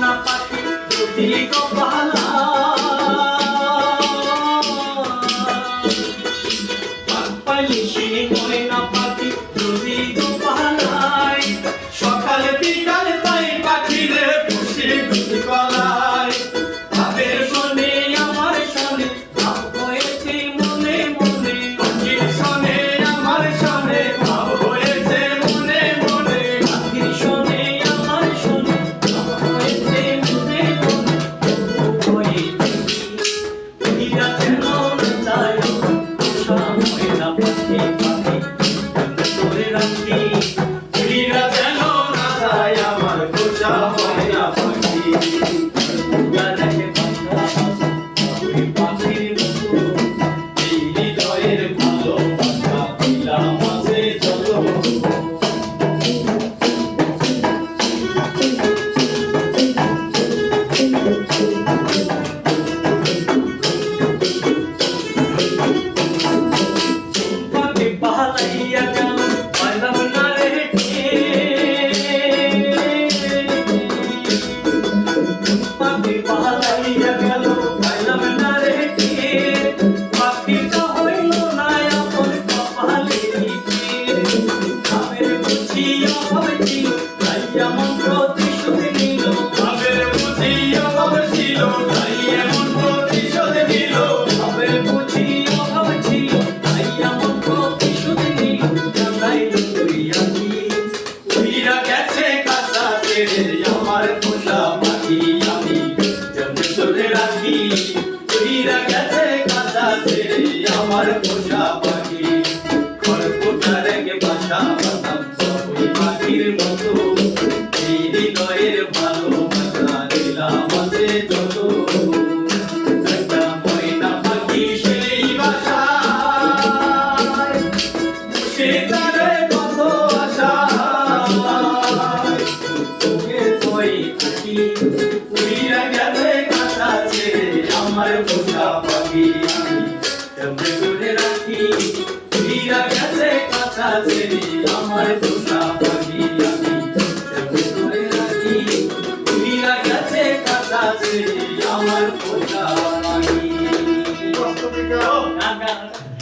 na pati, Rudhi Gopala. 要结果 আমার পোষা পাখি খড়কোটার গে বাসা বাঁধাম সবই পাখির মতো। এই হৃদয়ের ভালোবাসা দিলাম আছে যত। একটা ময়না পাখি সেই বাসায়। সে তারা বুকে কই থাকি? উড়িয়া গেলে কাঁথা ছেড়ে আমার খোঁজা পাখি আমি। কেমনে করে রাখি? উড়িয়া গেলে কাঁথা ছেড়ে আমার খোঁজা পাখি আমি। কেমনে করে রাখি? উড়িয়া গেলে কাঁথা ছেড়ে আমার খোঁজা পাখি Oh, no, no, no.